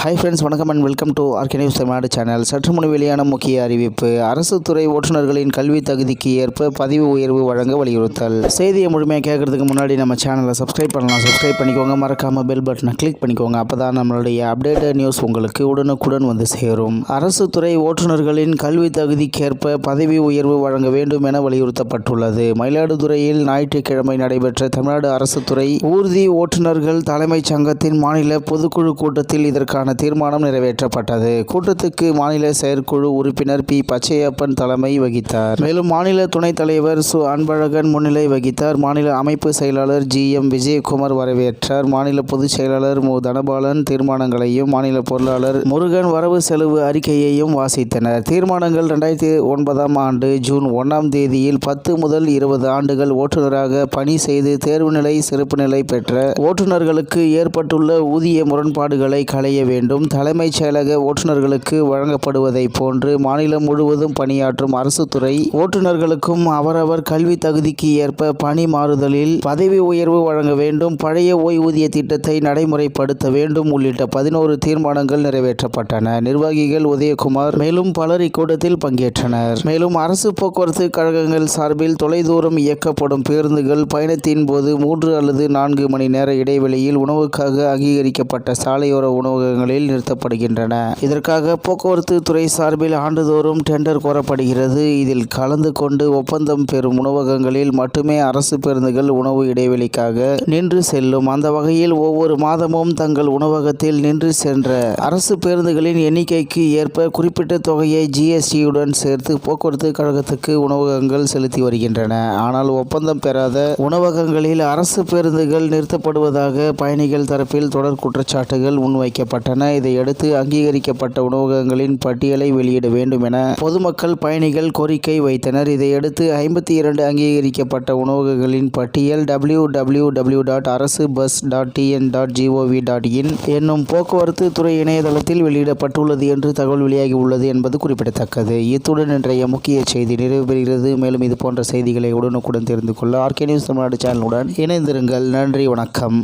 Hi friends வணக்கம் and welcome to RK news Tamil Nadu channel சற்று முன் வெளியான முக்கிய அறிவிப்பு. அரசு துறை ஓட்டுநர்களின் கல்வி தகுதிக்கு ஏற்ப பதவி உயர்வு வழங்க வலியுறுத்தல். செய்தியை முழுமையாக கேட்கறதுக்கு முன்னாடி நம்ம சேனலை சப்ஸ்கிரைப் பண்ணலாம். சப்ஸ்கிரைப் பண்ணிக்கோங்க. மறக்காமல் பெல் பட்டனை கிளிக் பண்ணிக்கோங்க. அப்போ தான் நம்மளுடைய அப்டேட்டட் நியூஸ் உங்களுக்கு உடனுக்குடன் வந்து சேரும். அரசு துறை ஓட்டுநர்களின் கல்வி தகுதிக்கேற்ப பதவி உயர்வு வழங்க வேண்டும் என வலியுறுத்தப்பட்டுள்ளது. மயிலாடுதுறையில் ஞாயிற்றுக்கிழமை நடைபெற்ற தமிழ்நாடு அரசு துறை ஊர்தி ஓட்டுநர்கள் தலைமைச் சங்கத்தின் மாநில பொதுக்குழு கூட்டத்தில் இதற்கான தீர்மானம் நிறைவேற்றப்பட்டது. கூட்டத்துக்கு மாநில செயற்குழு உறுப்பினர் பி. பச்சையப்பன் தலைமை வகித்தார். மேலும் மாநில துணைத் தலைவர் சு. அன்பழகன் முன்னிலை வகித்தார். மாநில அமைப்பு செயலாளர் ஜி. எம். விஜயகுமார் வரவேற்றார். மாநில பொதுச் செயலாளர் மு. தனபாலன் தீர்மானங்களையும் மாநில பொருளாளர் முருகன் வரவு செலவு அறிக்கையையும் வாசித்தனர். தீர்மானங்கள் ரெண்டாயிரத்தி ஒன்பதாம் ஆண்டு ஜூன் ஒன்றாம் தேதியில் பத்து முதல் இருபது ஆண்டுகள் ஓட்டுநராக பணி செய்து தேர்வு நிலை சிறப்பு நிலை பெற்ற ஓட்டுநர்களுக்கு ஏற்பட்டுள்ள ஊதிய முரண்பாடுகளை களைய வேண்டும் வேண்டும். தலைமைச் செயலக ஓட்டுநர்களுக்கு வழங்கப்படுவதைப் போன்று மாநிலம் முழுவதும் பணியாற்றும் அரசு துறை ஓட்டுநர்களுக்கும் அவரவர் கல்வி தகுதிக்கு ஏற்ப பணி மாறுதலில் பதவி உயர்வு வழங்க வேண்டும். பழைய ஓய்வூதிய திட்டத்தை நடைமுறைப்படுத்த வேண்டும். உள்ளிட்ட பதினோரு தீர்மானங்கள் நிறைவேற்றப்பட்டன. நிர்வாகிகள் உதயகுமார் மேலும் பலர் இக்கூட்டத்தில் பங்கேற்றனர். மேலும் அரசு போக்குவரத்து கழகங்கள் சார்பில் தொலைதூரம் இயக்கப்படும் பேருந்துகள் பயணத்தின் போது மூன்று அல்லது நான்கு மணி நேர இடைவெளியில் உணவுக்காக அங்கீகரிக்கப்பட்ட சாலையோர உணவகங்கள் உணவகங்களில் நிறுத்தப்படுகின்றன. இதற்காக போக்குவரத்து துறை சார்பில் ஆண்டுதோறும் டெண்டர் கோரப்படுகிறது. இதில் கலந்து கொண்டு ஒப்பந்தம் பெறும் உணவகங்களில் மட்டுமே அரசு பேருந்துகள் உணவு இடைவெளிக்காக நின்று செல்லும். அந்த வகையில் ஒவ்வொரு மாதமும் தங்கள் உணவகத்தில் நின்று சென்ற அரசு பேருந்துகளின் எண்ணிக்கைக்கு ஏற்ப குறிப்பிட்ட தொகையை ஜிஎஸ்டியுடன் சேர்த்து போக்குவரத்து கழகத்துக்கு உணவகங்கள் செலுத்தி வருகின்றன. ஆனால் ஒப்பந்தம் பெறாத உணவகங்களில் அரசு பேருந்துகள் நிறுத்தப்படுவதாக பயணிகள் தரப்பில் தொடர் குற்றச்சாட்டுகள் முன்வைக்கப்பட்டன. இதையடுத்து அங்கீகரிக்கப்பட்ட உணவகங்களின் பட்டியலை வெளியிட வேண்டும் என பொதுமக்கள் பயணிகள் கோரிக்கை வைத்தனர். இதையடுத்து ஐம்பத்தி இரண்டு அங்கீகரிக்கப்பட்ட உணவகங்களின் பட்டியல் டபிள்யூ டபிள்யூ டபிள்யூ டாட் அரசு bus dot TN dot GOV dot in என்னும் போக்குவரத்து துறை இணையதளத்தில் வெளியிடப்பட்டுள்ளது என்று தகவல் வெளியாகி உள்ளது என்பது குறிப்பிடத்தக்கது. இத்துடன் இன்றைய முக்கிய செய்தி நிறைவு பெறுகிறது மேலும் இது போன்ற செய்திகளை உடனுக்குடன் தெரிந்து கொள்ள ஆர்கே நியூஸ் தமிழ்நாடு சேனலுடன் இணைந்திருங்கள். நன்றி வணக்கம்.